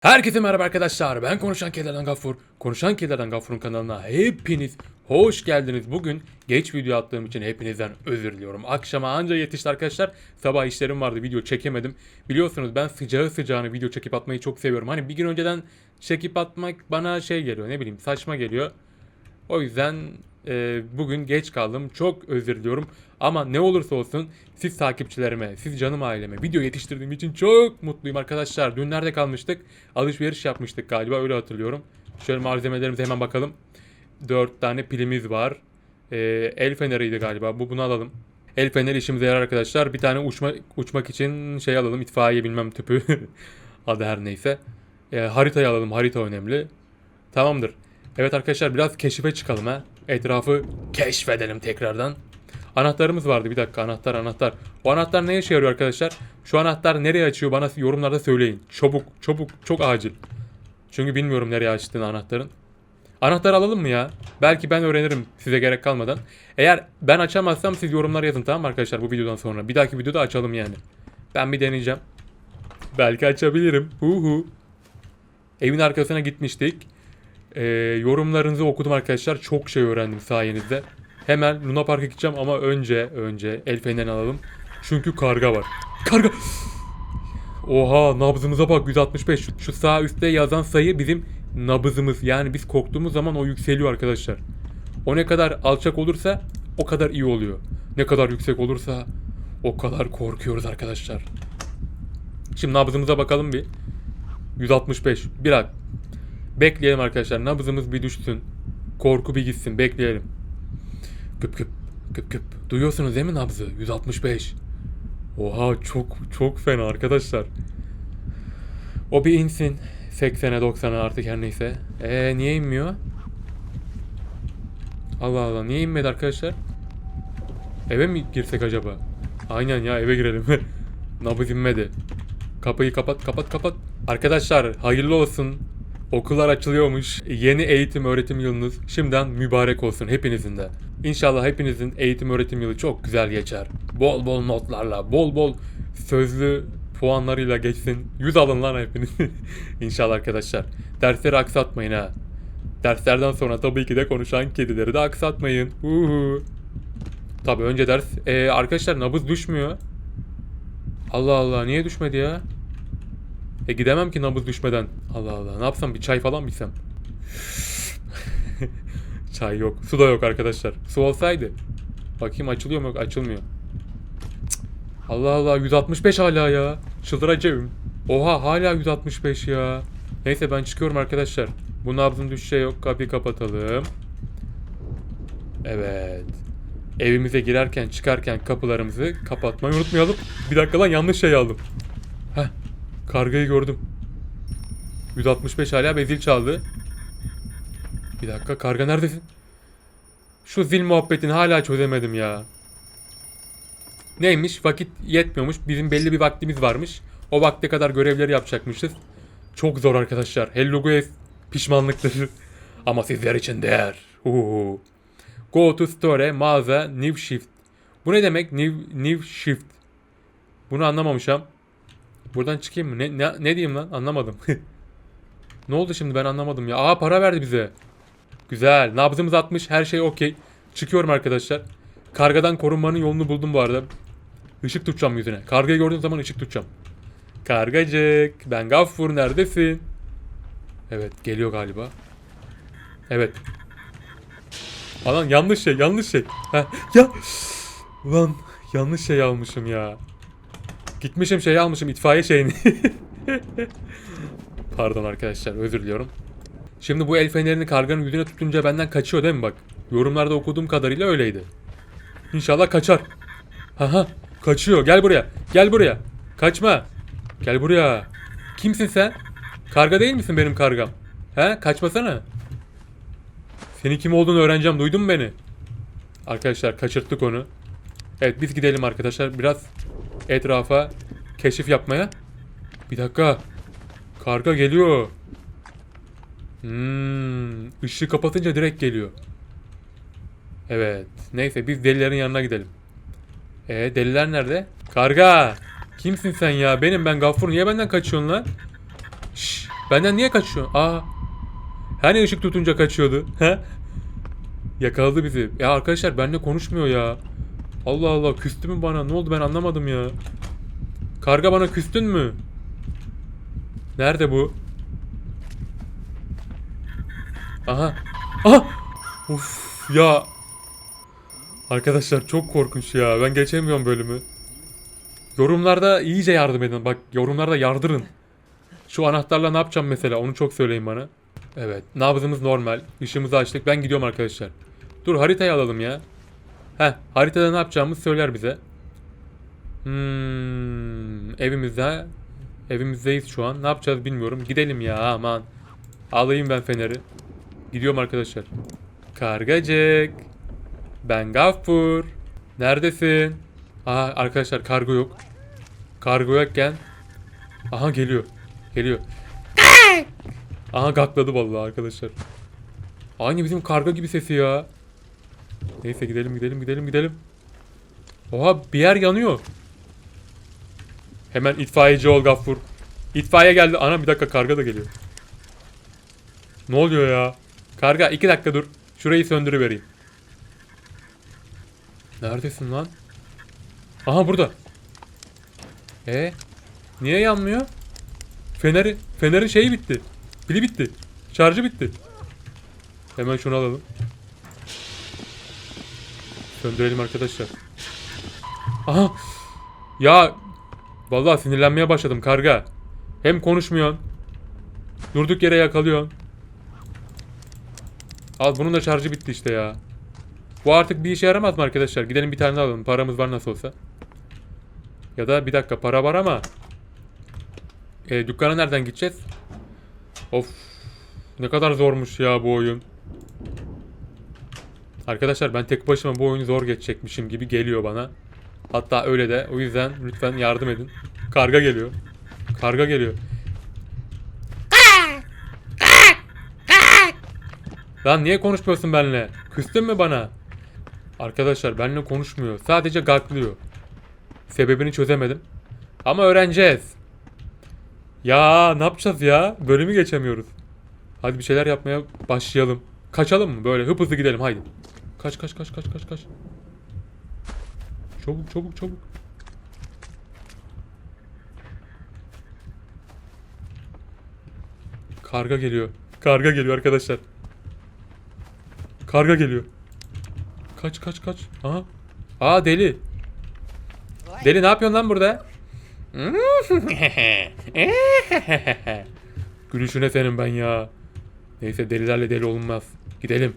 Herkese merhaba arkadaşlar. Ben Konuşan Kedilerden Gaffur. Konuşan Kedilerden Gaffur'un kanalına hepiniz hoş geldiniz. Bugün geç video attığım için hepinizden özür diliyorum. Akşama anca yetişti arkadaşlar. Sabah işlerim vardı video çekemedim. Biliyorsunuz ben sıcağı sıcağına video çekip atmayı çok seviyorum. Hani bir gün önceden çekip atmak bana şey geliyor ne bileyim saçma geliyor. O yüzden e, bugün geç kaldım. Çok özür diliyorum. Ama ne olursa olsun siz takipçilerime, siz canım aileme video yetiştirdiğim için çok mutluyum arkadaşlar. Dün nerede kalmıştık? Alışveriş yapmıştık galiba öyle hatırlıyorum. Şöyle malzemelerimize hemen bakalım. 4 tane pilimiz var. E, el feneriydi galiba. Bu bunu alalım. El feneri işimize yarar arkadaşlar. Bir tane uçma, uçmak için şey alalım. İtfaiye bilmem tüpü. Adı her neyse. E, haritayı alalım. Harita önemli. Tamamdır. Evet arkadaşlar biraz keşife çıkalım ha. Etrafı keşfedelim tekrardan. Anahtarımız vardı bir dakika anahtar anahtar. O anahtar ne işe yarıyor arkadaşlar? Şu anahtar nereye açıyor bana yorumlarda söyleyin. Çabuk çabuk çok acil. Çünkü bilmiyorum nereye açtığını anahtarın. Anahtar alalım mı ya? Belki ben öğrenirim size gerek kalmadan. Eğer ben açamazsam siz yorumlar yazın tamam mı arkadaşlar bu videodan sonra. Bir dahaki videoda açalım yani. Ben bir deneyeceğim. Belki açabilirim. Hu hu. Evin arkasına gitmiştik. Ee, yorumlarınızı okudum arkadaşlar. Çok şey öğrendim sayenizde. Hemen Luna Park'a gideceğim ama önce önce el fenerini alalım. Çünkü karga var. Karga! Oha nabzımıza bak 165. Şu, sağ üstte yazan sayı bizim nabzımız. Yani biz korktuğumuz zaman o yükseliyor arkadaşlar. O ne kadar alçak olursa o kadar iyi oluyor. Ne kadar yüksek olursa o kadar korkuyoruz arkadaşlar. Şimdi nabzımıza bakalım bir. 165. Bir. Bekleyelim arkadaşlar. Nabzımız bir düşsün. Korku bir gitsin. Bekleyelim. Kıp kıp. Kıp kıp. Duyuyorsunuz değil mi nabzı? 165. Oha çok çok fena arkadaşlar. O bir insin. 80'e 90'a artık her neyse. Eee niye inmiyor? Allah Allah niye inmedi arkadaşlar? Eve mi girsek acaba? Aynen ya eve girelim. Nabız inmedi. Kapıyı kapat kapat kapat. Arkadaşlar hayırlı olsun. Okullar açılıyormuş. Yeni eğitim öğretim yılınız şimdiden mübarek olsun hepinizin de. İnşallah hepinizin eğitim öğretim yılı çok güzel geçer. Bol bol notlarla, bol bol sözlü puanlarıyla geçsin. Yüz alın lan hepiniz. İnşallah arkadaşlar. Dersleri aksatmayın ha. Derslerden sonra tabii ki de konuşan kedileri de aksatmayın. Uhu. Tabii önce ders. Ee, arkadaşlar nabız düşmüyor. Allah Allah niye düşmedi ya? E gidemem ki nabız düşmeden. Allah Allah ne yapsam bir çay falan mı içsem? çay yok. Su da yok arkadaşlar. Su olsaydı. Bakayım açılıyor mu? Yok, Açılmıyor. Cık. Allah Allah 165 hala ya. Çıldıracağım. Oha hala 165 ya. Neyse ben çıkıyorum arkadaşlar. Bu nabzın düşeceği yok. Kapıyı kapatalım. Evet. Evimize girerken çıkarken kapılarımızı kapatmayı unutmayalım. Bir dakika lan yanlış şey aldım. Heh. Kargayı gördüm. 165 hala bezil çaldı. Bir dakika karga neredesin? Şu zil muhabbetini hala çözemedim ya. Neymiş? Vakit yetmiyormuş. Bizim belli bir vaktimiz varmış. O vakte kadar görevleri yapacakmışız. Çok zor arkadaşlar. Hello guys. Pişmanlıktır. Ama sizler için değer. Uhu. Go to store, mağaza, new shift. Bu ne demek? New, new shift. Bunu anlamamışım. Buradan çıkayım mı? Ne, ne, ne diyeyim lan? Anlamadım. ne oldu şimdi ben anlamadım ya. Aa para verdi bize. Güzel. Nabzımız atmış. Her şey okey. Çıkıyorum arkadaşlar. Kargadan korunmanın yolunu buldum bu arada. Işık tutacağım yüzüne. Kargayı gördüğüm zaman ışık tutacağım. Kargacık. Ben Gaffur neredesin? Evet geliyor galiba. Evet. Alan yanlış şey yanlış şey. Heh, ya. Ulan yanlış şey almışım ya. Gitmişim şey almışım itfaiye şeyini. Pardon arkadaşlar özür diliyorum. Şimdi bu el fenerini karganın yüzüne tutunca benden kaçıyor değil mi bak? Yorumlarda okuduğum kadarıyla öyleydi. İnşallah kaçar. Haha kaçıyor gel buraya gel buraya. Kaçma. Gel buraya. Kimsin sen? Karga değil misin benim kargam? He kaçmasana. Senin kim olduğunu öğreneceğim duydun mu beni? Arkadaşlar kaçırttık onu. Evet biz gidelim arkadaşlar biraz etrafa keşif yapmaya. Bir dakika. Karga geliyor. Hmm, ışığı kapatınca direkt geliyor. Evet. Neyse biz delilerin yanına gidelim. E deliler nerede? Karga. Kimsin sen ya? Benim ben Gaffur. Niye benden kaçıyorsun lan? Şşş. Benden niye kaçıyor? Aa. Hani ışık tutunca kaçıyordu? He? Yakaladı bizi. Ya arkadaşlar benimle konuşmuyor ya. Allah Allah küstü mü bana? Ne oldu ben anlamadım ya. Karga bana küstün mü? Nerede bu? Aha. Aha. Uf ya. Arkadaşlar çok korkunç ya. Ben geçemiyorum bölümü. Yorumlarda iyice yardım edin. Bak yorumlarda yardırın. Şu anahtarla ne yapacağım mesela? Onu çok söyleyin bana. Evet. Nabzımız normal. Işığımızı açtık. Ben gidiyorum arkadaşlar. Dur haritayı alalım ya. Heh. Haritada ne yapacağımızı söyler bize. Hmm, evimizde. Evimizdeyiz şu an. Ne yapacağız bilmiyorum. Gidelim ya aman. Alayım ben feneri. Gidiyorum arkadaşlar. Kargacık. Ben Gaffur. Neredesin? Aha arkadaşlar kargo yok. Kargo yokken. Aha geliyor. Geliyor. Aha gakladı vallahi arkadaşlar. Aynı bizim karga gibi sesi ya. Neyse gidelim gidelim gidelim gidelim. Oha bir yer yanıyor. Hemen itfaiyeci ol Gaffur. İtfaiye geldi. Ana bir dakika karga da geliyor. Ne oluyor ya? Karga iki dakika dur. Şurayı söndürüvereyim. Neredesin lan? Aha burada. E niye yanmıyor? Feneri fenerin şeyi bitti. Pili bitti. Şarjı bitti. Hemen şunu alalım. Söndürelim arkadaşlar. Aha. Ya vallahi sinirlenmeye başladım karga. Hem konuşmuyorsun. Durduk yere yakalıyorsun. Al bunun da şarjı bitti işte ya. Bu artık bir işe yaramaz mı arkadaşlar? Gidelim bir tane daha alalım. Paramız var nasıl olsa. Ya da bir dakika para var ama. E, dükkana nereden gideceğiz? Of. Ne kadar zormuş ya bu oyun. Arkadaşlar ben tek başıma bu oyunu zor geçecekmişim gibi geliyor bana. Hatta öyle de. O yüzden lütfen yardım edin. Karga geliyor. Karga geliyor. Lan niye konuşmuyorsun benimle? Küstün mü bana? Arkadaşlar benimle konuşmuyor. Sadece gaklıyor. Sebebini çözemedim. Ama öğreneceğiz. Ya ne yapacağız ya? Bölümü geçemiyoruz. Hadi bir şeyler yapmaya başlayalım. Kaçalım mı? Böyle hıp hızlı gidelim haydi. Kaç kaç kaç kaç kaç kaç. Çabuk çabuk çabuk. Karga geliyor. Karga geliyor arkadaşlar. Karga geliyor. Kaç kaç kaç. Aha. Aa deli. Deli ne yapıyorsun lan burada? Gülüşüne senin ben ya. Neyse delilerle deli olunmaz. Gidelim.